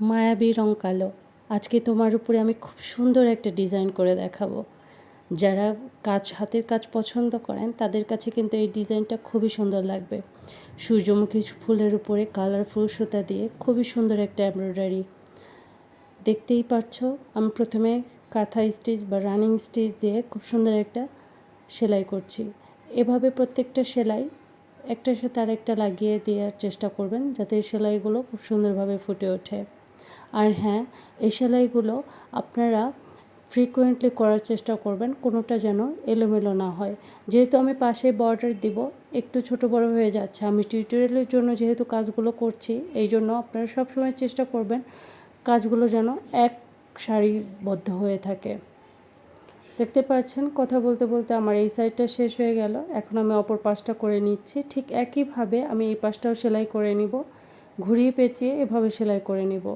মায়াবী রং কালো। আজকে তোমার উপরে আমি খুব সুন্দর একটা ডিজাইন করে দেখাবো। যারা কাজ, হাতের কাজ পছন্দ করেন, তাদের কাছে কিন্তু এই ডিজাইনটা খুবই সুন্দর লাগবে। সূর্যমুখী ফুলের উপরে কালারফুল সুতা দিয়ে খুবই সুন্দর একটা এমব্রয়ডারি। দেখতেই পারছ, আমি প্রথমে কাঁথা স্টিচ বা রানিং স্টিচ দিয়ে খুব সুন্দর একটা সেলাই করছি। এভাবে প্রত্যেকটা সেলাই একটার সাথে আরেকটা লাগিয়ে দেওয়ার চেষ্টা করবেন, যাতে সেলাইগুলো খুব সুন্দরভাবে ফুটে ওঠে। আর হ্যাঁ এই সেলাইগুলো আপনারা ফ্রিকুয়েন্টলি করার চেষ্টা করবেন, কোনোটা যেন এলোমেলো না হয়। যেহেতু আমি পাশে বর্ডার দিব, একটু ছোট বড় হয়ে যাচ্ছে। আমি টিউটোরিয়ালের জন্য যেহেতু কাজগুলো করছি, এই জন্য আপনারা সবসময় চেষ্টা করবেন কাজগুলো যেন এক সারিবদ্ধ হয়ে থাকে। দেখতে পাচ্ছেন, কথা বলতে বলতে আমার এই সাইডটা শেষ হয়ে গেল। এখন আমি অপর পাশটা করে নিচ্ছি। ঠিক একইভাবে আমি এই পাশটাও সেলাই করে নিব। ঘুরিয়ে পেঁচিয়ে এভাবে সেলাই করে নিব।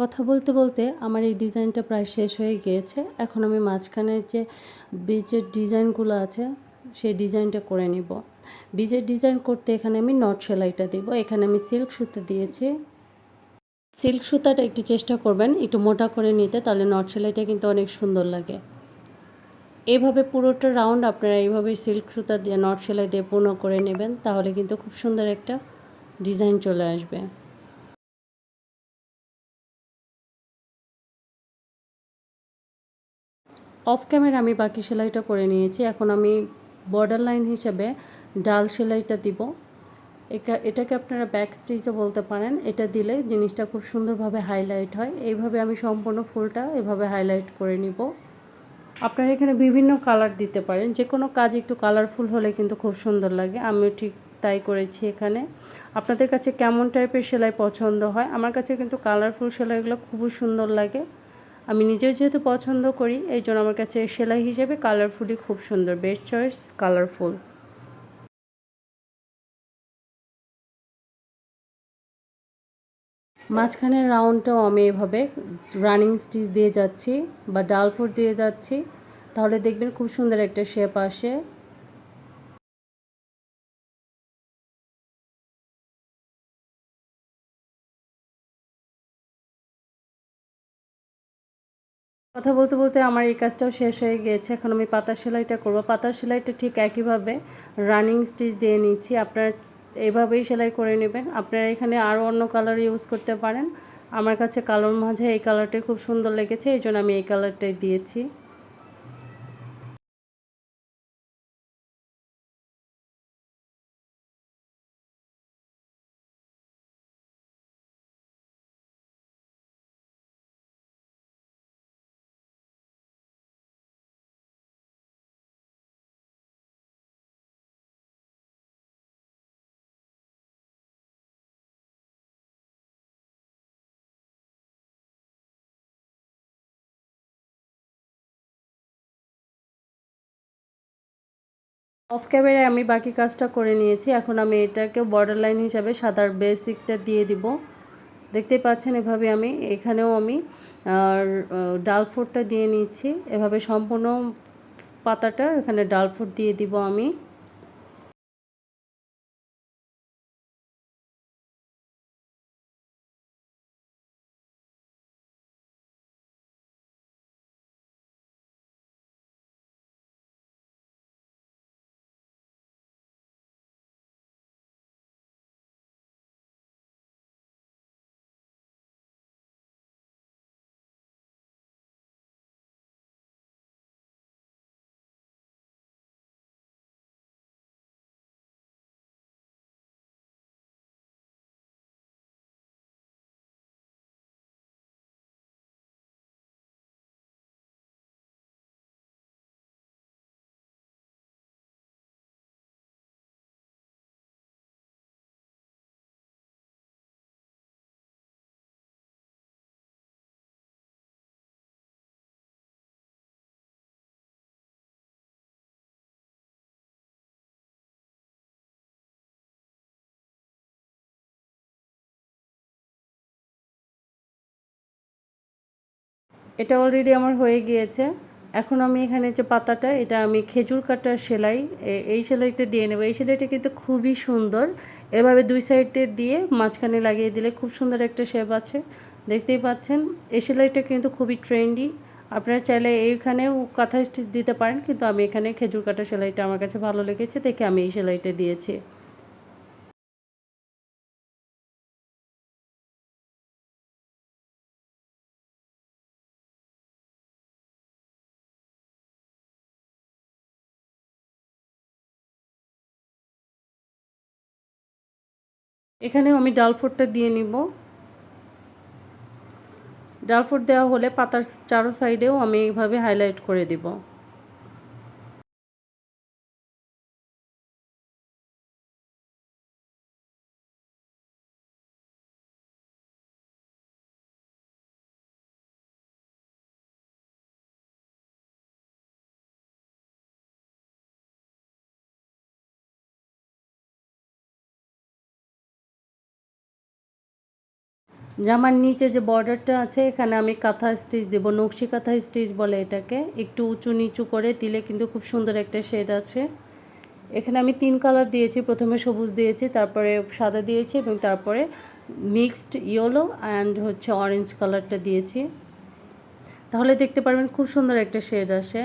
কথা বলতে বলতে আমার এই ডিজাইনটা প্রায় শেষ হয়ে গিয়েছে। এখন আমি মাঝখানের যে বীজের ডিজাইনগুলো আছে, সেই ডিজাইনটা করে নিব। বীজের ডিজাইন করতে এখানে আমি নট সেলাইটা দিব। এখানে আমি সিল্ক সুতো দিয়েছি। সিল্ক সুতাটা একটু চেষ্টা করবেন একটু মোটা করে নিতে, তাহলে নট সেলাইটা কিন্তু অনেক সুন্দর লাগে। এইভাবে পুরোটা রাউন্ড আপনারা এইভাবে সিল্ক সুতা দিয়ে, নট সেলাই দিয়ে পূর্ণ করে নেবেন, তাহলে কিন্তু খুব সুন্দর একটা ডিজাইন চলে আসবে। অফ ক্যামেরা আমি বাকি সেলাইটা করে নিয়েছি। এখন আমি বর্ডার লাইন হিসেবে ডাল সেলাইটা দিব। এটা, এটাকে আপনারা ব্যাক স্টিচও বলতে পারেন। এটা দিলে জিনিসটা খুব সুন্দরভাবে হাইলাইট হয়। এইভাবে আমি সম্পূর্ণ ফুলটা এভাবে হাইলাইট করে নিব। আপনারা এখানে বিভিন্ন কালার দিতে পারেন। যে কোনো কাজ একটু কালারফুল হলে কিন্তু খুব সুন্দর লাগে। আমিও ঠিক তাই করেছি এখানে। আপনাদের কাছে কেমন টাইপের সেলাই পছন্দ হয়? আমার কাছে কিন্তু কালারফুল সেলাইগুলো খুবই সুন্দর লাগে। আমি নিজেও যেহেতু পছন্দ করি, এই জন্য আমার কাছে সেলাই হিসেবে কালারফুলই খুব সুন্দর। বেস্ট চয়েস কালারফুল মাঝখানের রাউন্ডটাও আমি এভাবে রানিং স্টিচ দিয়ে যাচ্ছি বা ডালফুট দিয়ে যাচ্ছি। তাহলে দেখবেন খুব সুন্দর একটা শেপ আসে। কথা বলতে বলতে আমার এই কাজটাও শেষ হয়ে গিয়েছে এখন আমি পাতা সেলাইটা করব। পাতা সেলাইটা ঠিক একইভাবে রানিং স্টিচ দিয়ে নিচ্ছি। আপনারা এভাবেই সেলাই করে নেবেন। আপনারা এখানে আরও অন্য কালার ইউজ করতে পারেন। আমার কাছে কালোর মাঝে এই কালারটাই খুব সুন্দর লেগেছে, এই জন্য আমি এই কালারটাই দিয়েছি। অফ ক্যামেরায় আমি বাকি কাজটা করে নিয়েছি। এখন আমি এটাকে বর্ডার লাইন হিসাবে সাদার বেসিকটা দিয়ে দিব। দেখতে পাচ্ছেন এভাবে আমি, এখানেও আমি ডাল ফুটটা দিয়ে নিচ্ছি। এভাবে সম্পূর্ণ পাতাটা এখানে ডাল ফুট দিয়ে দিব আমি। এটা অলরেডি আমার হয়ে গিয়েছে। এখন আমি এখানে যে পাতাটা, এটা আমি খেজুর কাটার সেলাই এই সেলাইটা দিয়ে নেব। এই সেলাইটা কিন্তু খুবই সুন্দর। এভাবে দুই সাইডে দিয়ে মাঝখানে লাগিয়ে দিলে খুব সুন্দর একটা শেপ আছে। দেখতেই পাচ্ছেন, এই সেলাইটা কিন্তু খুবই ট্রেন্ডি আপনারা চাইলে এইখানেও কাঁথা স্টিচ দিতে পারেন, কিন্তু আমি এখানে খেজুর কাটা সেলাইটা আমার কাছে ভালো লেগেছে, দেখে আমি এই সেলাইটা দিয়েছি। এখানেও আমি ডাল ডালফোটটা দিয়ে নিব। ডালফোট দেওয়া হলে পাতার চারো সাইডেও আমি এইভাবে হাইলাইট করে দিব। জামার নিচে যে বর্ডারটা আছে, এখানে আমি কাঁথা স্টিচ দেব, নকশি কাঁথা স্টিচ বলে এটাকে। একটু উঁচু নিচু করে দিলে কিন্তু খুব সুন্দর একটা শেড আছে। এখানে আমি তিন কালার দিয়েছি, প্রথমে সবুজ দিয়েছি, তারপরে সাদা দিয়েছি এবং তারপরে মিক্সড ইয়েলো অ্যান্ড হচ্ছে অরেঞ্জ কালারটা দিয়েছি। তাহলে দেখতে পারবেন খুব সুন্দর একটা শেড আসে।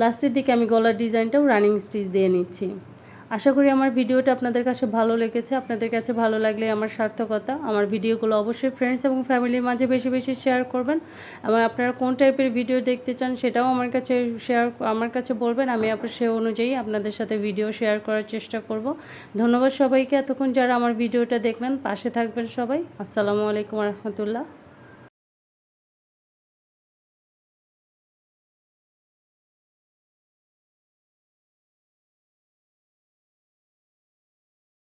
লাস্টের দিকে আমি গলার ডিজাইনটাও রানিং স্টিচ দিয়ে নিচ্ছি। আশা করি আমার ভিডিওটা আপনাদের কাছে ভালো লেগেছে। আপনাদের কাছে ভালো লাগলে আমার সার্থকতা, আমার ভিডিওগুলো অবশ্যই ফ্রেন্ডস এবং ফ্যামিলির মাঝে বেশি বেশি শেয়ার করবেন। এবং আপনারা কোন টাইপের ভিডিও দেখতে চান সেটাও আমার কাছে শেয়ার আমার কাছে বলবেন। আমি আপনার সে অনুযায়ী আপনাদের সাথে ভিডিও শেয়ার করার চেষ্টা করব। ধন্যবাদ সবাইকে। এতক্ষণ যারা আমার ভিডিওটা দেখলেন, পাশে থাকবেন সবাই। আসসালামু আলাইকুম রহমতুল্লাহ।